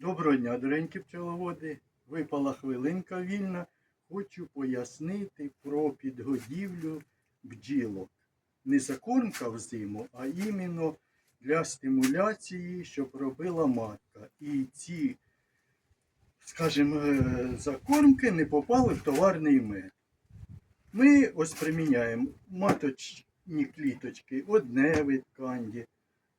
Доброго дня, доренькі пчеловоди. Випала хвилинка вільна. Хочу пояснити про підгодівлю бджілок. Не закормка в зиму, а іменно для стимуляції, щоб робила матка. І ці, скажімо, е, закормки не попали в товарний мед. Ми ось приміняємо маточні кліточки, одне вид канді.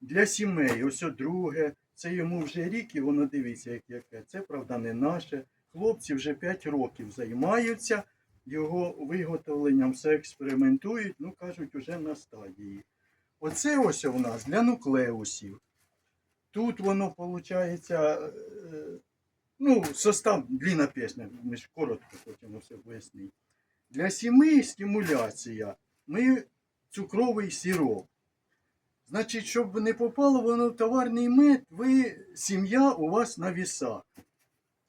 Для сімей, ось друге. Це йому вже рік, і воно дивіться, як яке. Це, правда, не наше. Хлопці вже 5 років займаються його виготовленням, все експериментують, ну кажуть, уже на стадії. Оце ось у нас для нуклеусів. Тут воно виходить, ну, состав длінна пісня, ми ж коротко хочемо все пояснити. Для сімей стимуляція. Ми цукровий сироп. Значить, щоб не попало воно в товарний мед, ви сім'я у вас на вісах.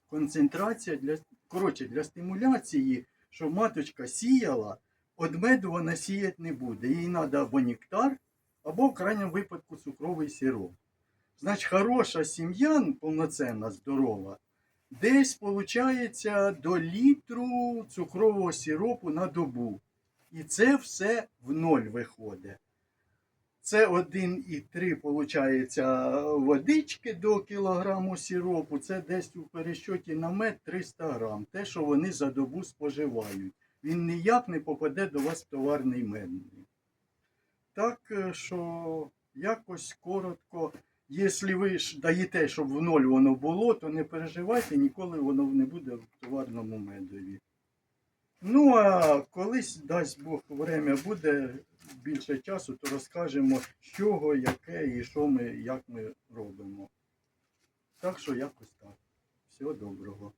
Концентрація для, коротше, для стимуляції, щоб маточка сіяла, від меду вона сіяти не буде. Їй треба або нектар, або в крайньому випадку цукровий сироп. Значить, хороша сім'я, повноцінна, здорова, десь виходить до літру цукрового сиропу на добу. І це все в ноль виходить. Це 1,3 виходить водички до кілограму сиропу. Це десь у перещоті на мед 300 грам. Те, що вони за добу споживають. Він ніяк не попаде до вас в товарний медний. Так е, що якось коротко. Якщо ви ж даєте, щоб в ноль воно було, то не переживайте, ніколи воно не буде в товарному медові. Ну, а колись, дасть Бог, время буде більше часу, то розкажемо, з чого, яке і що ми, як ми робимо. Так що якось так. Всього доброго.